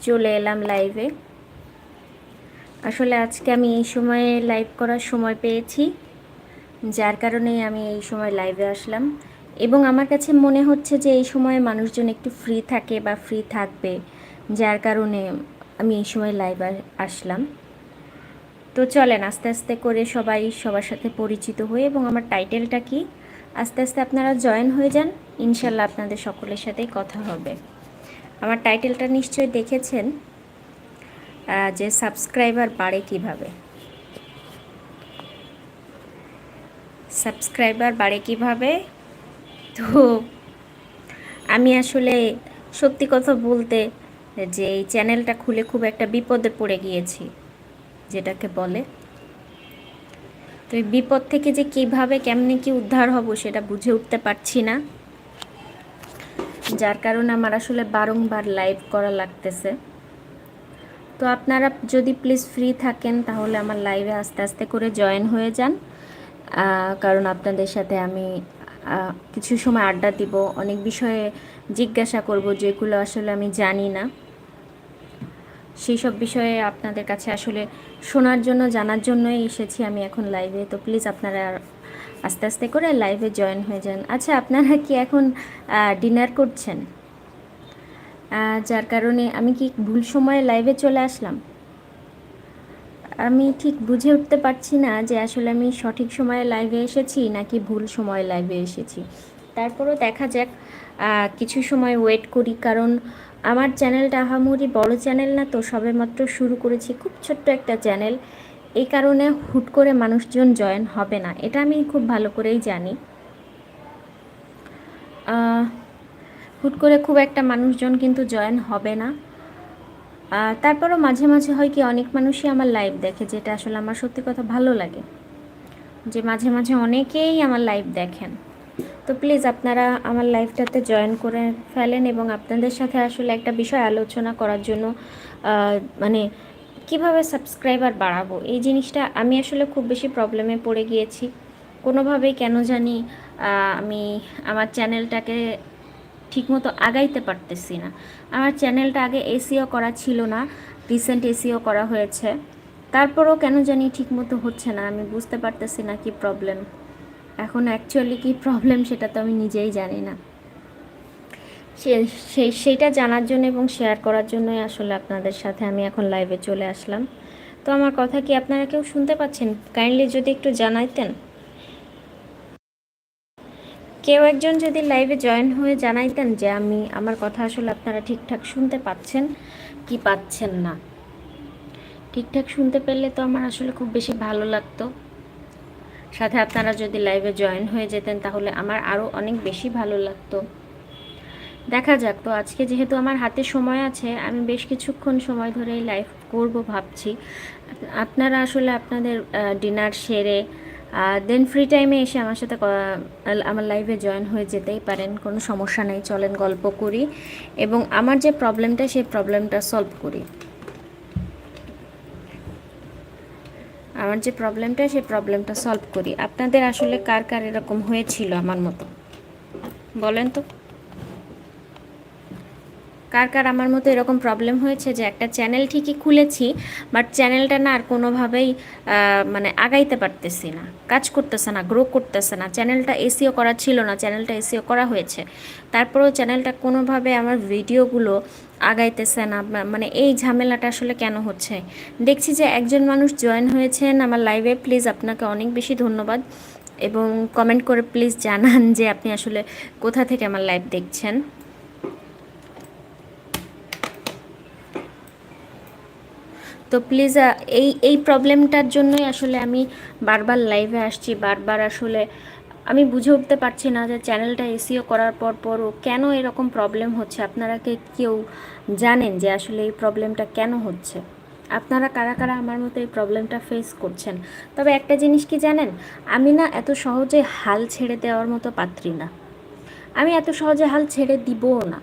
চলে এলাম লাইভে আসলে আজকে আমি এই সময়ে লাইভ করার সময় পেয়েছি, যার কারণে আমি এই সময় লাইভে আসলাম। এবং আমার কাছে মনে হচ্ছে যে এই সময়ে মানুষজন একটু ফ্রি থাকে বা ফ্রি থাকবে, যার কারণে আমি এই সময় লাইভে আসলাম। তো চলেন, আস্তে আস্তে করে সবাই সবার সাথে পরিচিত হয়ে এবং আমার টাইটেলটা কি? আস্তে আস্তে আপনারা জয়েন হয়ে যান, ইনশাল্লাহ আপনাদের সকলের সাথেই কথা হবে। আমার টাইটেলটা নিশ্চয়ই দেখেছেন যে সাবস্ক্রাইবার বাড়ে কীভাবে। সাবস্ক্রাইবার বাড়ে কীভাবে? তো আমি আসলে সত্যি কথা বলতে যে এই চ্যানেলটা খুলে খুব একটা বিপদে পড়ে গিয়েছি, যেটাকে বলে। তো এই বিপদ থেকে যে কীভাবে, কেমনে কি উদ্ধার হব সেটা বুঝে উঠতে পারছি না। যার কারণে আমার আসলে বারংবার লাইভ করা লাগতেছে। তো আপনারা যদি প্লিজ ফ্রি থাকেন, তাহলে আমার লাইভে আস্তে আস্তে করে জয়েন হয়ে যান। কারণ আপনাদের সাথে আমি কিছু সময় আড্ডা দিব। অনেক বিষয়ে জিজ্ঞাসা করব, যেগুলো আসলে আমি জানি না। সেই সব বিষয়ে আপনাদের কাছে আসলে শোনার জন্য, জানার জন্যই এসেছি আমি এখন লাইভে তো প্লিজ আপনারা আস্তে আস্তে করে লাইভে জয়েন হয়ে যান। আচ্ছা আপনারা কি এখন ডিনার করছেন? যার কারণে আমি কি ভুল সময়ে লাইভে চলে আসলাম? আমি ঠিক বুঝে উঠতে পারছি না যে আসলে আমি সঠিক সময়ে লাইভে এসেছি নাকি ভুল সময়ে লাইভে এসেছি। তারপরও দেখা যাক কিছু সময় ওয়েট করি, কারণ আমার চ্যানেলটা আহামরি বড় চ্যানেল না, তো সবেমাত্র শুরু করেছি খুব ছোট্ট একটা চ্যানেল এই কারণে হুট করে মানুষজন জয়েন হবে না। এটা আমি খুব ভালো করেই জানি। হুট করে খুব একটা মানুষজন কিন্তু জয়েন হবে না। তারপরও মাঝে মাঝে হয় কি, অনেক মানুষই আমার লাইভ দেখে, যেটা আসলে আমার সত্যি কথা ভালো লাগে। যে মাঝে মাঝে অনেকেই আমার লাইভ দেখেন। তো প্লিজ আপনারা আমার লাইভটাতে জয়েন করে ফেলেন এবং আপনাদের সাথে আসলে একটা বিষয় আলোচনা করার জন্য মানে কীভাবে সাবস্ক্রাইবার বাড়াবো? এই জিনিসটা আমি আসলে খুব বেশি প্রবলেমে পড়ে গিয়েছি। কোনোভাবেই কেন জানি আমি আমার চ্যানেলটাকে ঠিকমতো আগাইতে পারতেছি না। আমার চ্যানেলটা আগে এসিও করা ছিল না রিসেন্ট এসিও করা হয়েছে। তারপরও কেন জানি ঠিকমতো হচ্ছে না, আমি বুঝতে পারতেছি না কি প্রবলেম এখন অ্যাকচুয়ালি কি প্রবলেম সেটা তো আমি নিজেই জানি না। সেইটা জানার জন্য এবং শেয়ার করার জন্যই আসলে আপনাদের সাথে আমি এখন লাইভে চলে আসলাম। তো আমার কথা কি আপনারা কেউ শুনতে পাচ্ছেন? কাইন্ডলি যদি একটু জানাইতেন। কেউ একজন যদি লাইভে জয়েন হয়ে জানাইতেন যে আমি, আমার কথা আসলে আপনারা ঠিকঠাক শুনতে পাচ্ছেন কি পাচ্ছেন না? ঠিকঠাক শুনতে পেলে তো আমার আসলে খুব বেশি ভালো লাগতো। সাথে আপনারা যদি লাইভে জয়েন হয়ে যেতেন তাহলে আমার আরও অনেক বেশি ভালো লাগতো। দেখা যাক তো, আজকে যেহেতু আমার হাতে সময় আছে, আমি বেশ কিছুক্ষণ সময় ধরেই লাইভ করব ভাবছি। আপনারা আসলে আপনাদের ডিনার সেরে দেন ফ্রি টাইমে এসে আমার সাথে আমার লাইভে জয়েন হয়ে যেতেই পারেন, কোনো সমস্যা নেই, চলেন গল্প করি এবং আমার যে প্রবলেমটা সেই প্রবলেমটা সলভ করি। আমার যে প্রবলেমটা সেই প্রবলেমটা সলভ করি। আপনাদের আসলে কার কার এরকম হয়েছিল আমার মতো? বলেন তো। কার কার আমার মতো এরকম প্রবলেম হয়েছে যে একটা চ্যানেল ঠিকই খুলেছি বাট চ্যানেলটা না আর কোনোভাবেই মানে আগাইতে পারতেছি না। কাজ করতেছে না গ্রো করতেছে না। চ্যানেলটা এসিও করা ছিল না চ্যানেলটা এসিও করা হয়েছে। তারপরেও চ্যানেলটা কোনোভাবে আমার ভিডিওগুলো আগাইতেছে না। মানে এই ঝামেলাটা আসলে কেন হচ্ছে? দেখছি যে একজন মানুষ জয়েন হয়েছেন আমার লাইভে প্লিজ আপনাকে অনেক বেশি ধন্যবাদ। এবং কমেন্ট করে প্লিজ জানান যে আপনি আসলে কোথা থেকে আমার লাইভ দেখছেন। তো প্লিজ এই এই প্রবলেমটার জন্যই আসলে আমি বারবার লাইভে আসছি, বারবার আসলে আমি বুঝে উঠতে পারছি না যে চ্যানেলটা এসিও করার পর পরও কেন এরকম প্রবলেম হচ্ছে। আপনারা কি কেউ জানেন যে আসলে এই প্রবলেমটা কেন হচ্ছে? আপনারা কারা কারা আমার মতো এই প্রবলেমটা ফেস করছেন? তবে একটা জিনিস কি জানেন? আমি না এত সহজে হাল ছেড়ে দেওয়ার মতো পাত্রী না। আমি এত সহজে হাল ছেড়ে দিবও না।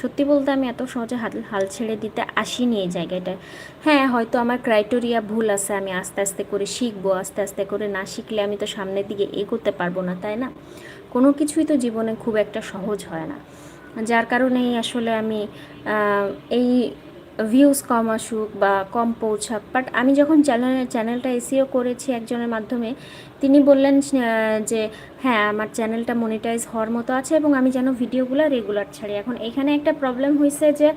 সত্যি বলতে আমি এত সহজে হাল হাল ছেড়ে দিতে আসিনি এই জায়গাটায়। হ্যাঁ হয়তো আমার ক্রাইটেরিয়া ভুল আছে, আমি আস্তে আস্তে করে শিখব, আস্তে আস্তে করে না শিখলে আমি তো সামনের দিকে এগোতে পারব না, তাই না? কোনো কিছুই তো জীবনে খুব একটা সহজ হয় না। যার কারণেই আসলে আমি এই ভিউজ কম আসুক বা কম পৌঁছাক বাট আমি যখন চ্যানেল চ্যানেলটা এসিও করেছি একজনের মাধ্যমে, তিনি বললেন যে হ্যাঁ আমার চ্যানেলটা মনিটাইজ হওয়ার মতো আছে এবং আমি যেন ভিডিওগুলো রেগুলার ছাড়ি। এখন এখানে একটা প্রবলেম হয়েছে যে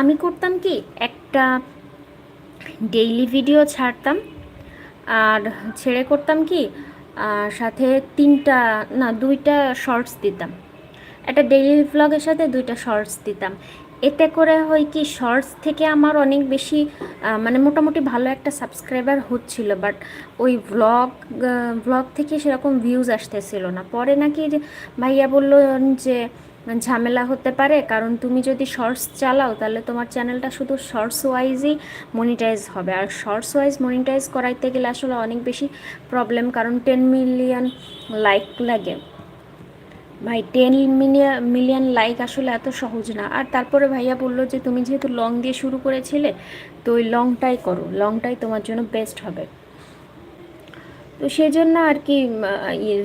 আমি করতাম কি, একটা ডেইলি ভিডিও ছাড়তাম, আর ছেড়ে করতাম কি সাথে তিনটা, না, দুইটা শর্টস দিতাম। একটা ডেইলি ভ্লগের সাথে দুইটা শর্টস দিতাম। এতে করে হয় কি শর্টস থেকে আমার অনেক বেশি মানে মোটামুটি ভালো একটা সাবস্ক্রাইবার হচ্ছিল বাট ওই ভ্লগ ভ্লগ থেকে সেরকম ভিউজ আসতেছিল না। পরে নাকি ভাইয়া বলল যে, ঝামেলা হতে পারে, কারণ তুমি যদি শর্টস চালাও, তাহলে তোমার চ্যানেলটা শুধু শর্টস ওয়াইজই মনিটাইজ হবে। আর শর্টস ওয়াইজ মনিটাইজ করাইতে গেলে আসলে অনেক বেশি প্রবলেম কারণ টেন মিলিয়ন লাইক লাগে। ভাই টেন মিলিয়ন মিলিয়ন লাইক আসলে এত সহজ না। আর তারপরে ভাইয়া বলল যে, তুমি যেহেতু লং দিয়ে শুরু করেছিলে, তো ওই লংটাই করো। লংটাই তোমার জন্য বেস্ট হবে। তো সেই জন্য আর কি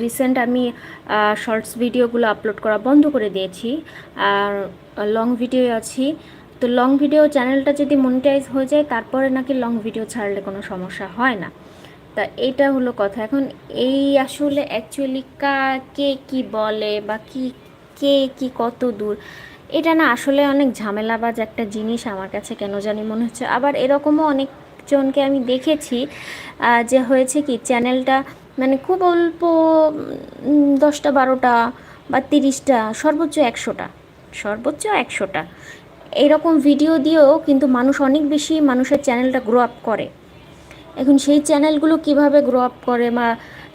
রিসেন্ট আমি শর্টস ভিডিওগুলো আপলোড করা বন্ধ করে দিয়েছি। আর লং ভিডিও আছি। তো লং ভিডিও চ্যানেলটা যদি মনিটাইজ হয়ে যায়, তারপরে নাকি লং ভিডিও ছাড়লে কোনো সমস্যা হয় না। তা এটা হলো কথা। এখন এই আসলে অ্যাকচুয়ালি কে কি বলে বা কি, কে কি কত দূর, এটা না আসলে অনেক ঝামেলাবাজ একটা জিনিস আমার কাছে কেন জানি মনে হচ্ছে। আবার এরকমও অনেকজনকে আমি দেখেছি যে হয়েছে কি চ্যানেলটা মানে খুব অল্প দশটা, বারোটা বা তিরিশটা, সর্বোচ্চ একশোটা সর্বোচ্চ একশোটা। এরকম ভিডিও দিয়েও কিন্তু মানুষ অনেক বেশি মানুষের চ্যানেলটা গ্রো আপ করে। এখন সেই চ্যানেলগুলো কীভাবে গ্রো আপ করে বা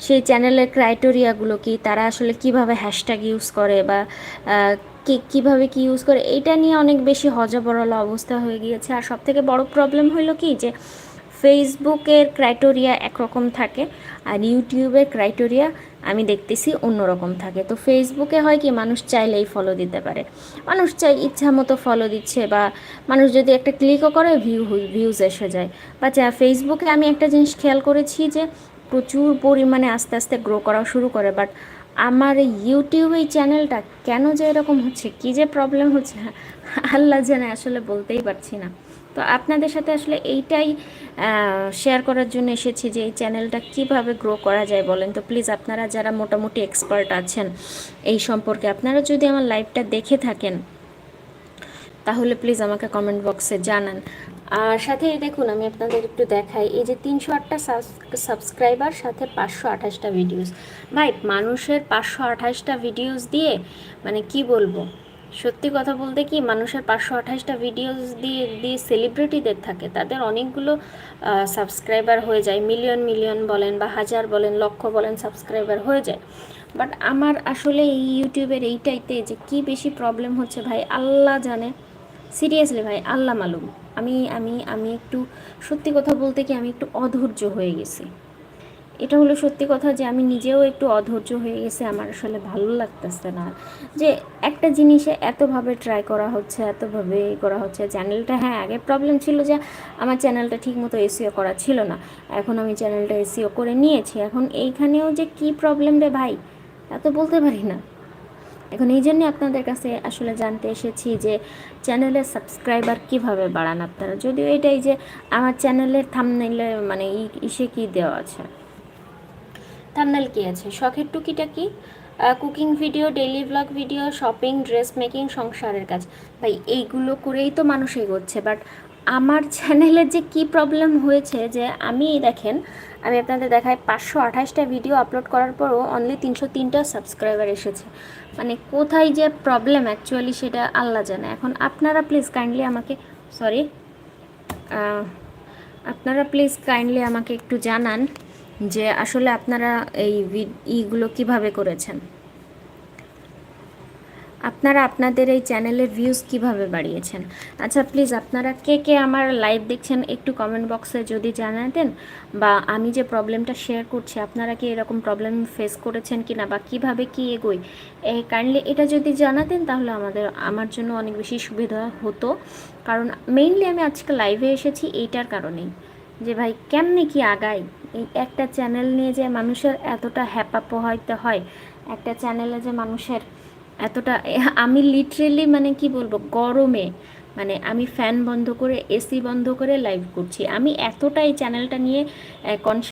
সেই চ্যানেলের ক্রাইটেরিয়াগুলো কি, তারা আসলে কীভাবে হ্যাশট্যাগ ইউজ করে বা কে, কীভাবে কী ইউজ করে এটা নিয়ে অনেক বেশি হজবরল অবস্থা হয়ে গিয়েছে। আর সবথেকে বড় প্রবলেম হলো কি যে ফেসবুকের ক্রাইটেরিয়া একরকম থাকে আর ইউটিউবের ক্রাইটেরিয়া আমি দেখতেছি অন্যরকম থাকে। তো ফেসবুকে হয় কি, মানুষ চাইলেই ফলো দিতে পারে। মানুষ চাই ইচ্ছা মতো ফলো দিচ্ছে বা মানুষ যদি একটা ক্লিকও করে ভিউ ভিউজ এসে যায়। বা যা ফেসবুকে আমি একটা জিনিস খেয়াল করেছি যে, প্রচুর পরিমাণে আস্তে আস্তে গ্রো করা শুরু করে। বাট আমার ইউটিউব এই চ্যানেলটা কেন যে এরকম হচ্ছে, কী যে প্রবলেম হচ্ছে, আল্লাহ জানে, আসলে বলতেই পারছি না। তো আপনাদের সাথে আসলে এইটাই শেয়ার করার জন্য এসেছি যে এই চ্যানেলটা কীভাবে গ্রো করা যায় বলেন তো? প্লিজ আপনারা যারা মোটামুটি এক্সপার্ট আছেন এই সম্পর্কে, আপনারা যদি আমার লাইভটা দেখে থাকেন, তাহলে প্লিজ আমাকে কমেন্ট বক্সে জানান। আর সাথে দেখুন, আমি আপনাদের একটু দেখাই, এই যে তিনশো আটটা সাবস্ক্রাইবার সাথে পাঁচশো আঠাশটা ভিডিওস ভাই, মানুষের পাঁচশো আঠাশটা ভিডিওস দিয়ে মানে কি বলব? সত্যি কথা বলতে কি, মানুষের পাঁচশো আঠাশটা ভিডিওস দিয়ে দিয়ে সেলিব্রিটিদের থাকে। তাদের অনেকগুলো সাবস্ক্রাইবার হয়ে যায়। মিলিয়ন মিলিয়ন বলেন বা হাজার বলেন, লক্ষ বলেন সাবস্ক্রাইবার হয়ে যায়। বাট আমার আসলে এই ইউটিউবের এইটাইতে যে কি বেশি প্রবলেম হচ্ছে ভাই, আল্লাহ জানে। সিরিয়াসলি ভাই, আল্লাহ মালুম। আমি আমি আমি একটু, সত্যি কথা বলতে কি, আমি একটু অধৈর্য হয়ে গেছি। এটা হলো সত্যি কথা যে আমি নিজেও একটু অধৈর্য হয়ে গেছে। আমার আসলে ভালো লাগতেছে না। যে একটা জিনিসে এতভাবে ট্রাই করা হচ্ছে, এতভাবে করা হচ্ছে চ্যানেলটা হ্যাঁ আগে প্রবলেম ছিল যে আমার চ্যানেলটা ঠিকমতো এসিও করা ছিল না। এখন আমি চ্যানেলটা এসিও করে নিয়েছি। এখন এইখানেও যে কি প্রবলেম রে ভাই? তা তো বলতে পারি না। এখন এই জন্যে আপনাদের কাছে আসলে জানতে এসেছি যে চ্যানেলের সাবস্ক্রাইবার কীভাবে বাড়ান আপনারা? যদিও এটাই যে আমার চ্যানেলের থামনেলে মানে ইসে কি দেওয়া আছে। থামনেল কি আছে? শখের টুকিটা কি? Cooking video, daily vlog video, shopping, dress making, সংসারের কাজ। ভাই, এইগুলো করেই তো মানুষ এগোচ্ছে, বাট আমার চ্যানেলে যে কি প্রবলেম হয়েছে যে আমি, দেখেন, আমি আপনাদের দেখাই, পাঁচশো আঠাশটা ভিডিও আপলোড করার পরও অনলি তিনশো তিনটা সাবস্ক্রাইবার এসেছে। মানে কোথায় যে প্রবলেম অ্যাকচুয়ালি সেটা আল্লাহ জানে। এখন আপনারা প্লিজ কাইন্ডলি আমাকে সরি আপনারা প্লিজ কাইন্ডলি আমাকে একটু জানান। যে আসলে আপনারা এই ইগুলো কীভাবে করেছেন? আপনারা আপনাদের এই চ্যানেলের ভিউজ কীভাবে বাড়িয়েছেন? আচ্ছা প্লিজ আপনারা কে কে আমার লাইভ দেখছেন একটু কমেন্ট বক্সে যদি জানাতেন বা আমি যে প্রবলেমটা শেয়ার করছি, আপনারা কি এরকম প্রবলেম ফেস করেছেন কি না বা কীভাবে কি এগোই? কাইন্ডলি এটা যদি জানাতেন, তাহলে আমাদের, আমার জন্য অনেক বেশি সুবিধা হতো। কারণ মেইনলি আমি আজকে লাইভে এসেছি এইটার কারণেই। যে ভাই, কেমনে কি আগাই এই একটা চ্যানেল নিয়ে যে মানুষের এতটা হ্যাপা পোহাইতে হয়, একটা চ্যানেলে যে মানুষের এতটা, আমি লিটারেলি মানে কি বলব, গরমে মানে আমি ফ্যান বন্ধ করে এসি বন্ধ করে লাইভ করছি। আমি এতটাই চ্যানেলটা নিয়ে কনস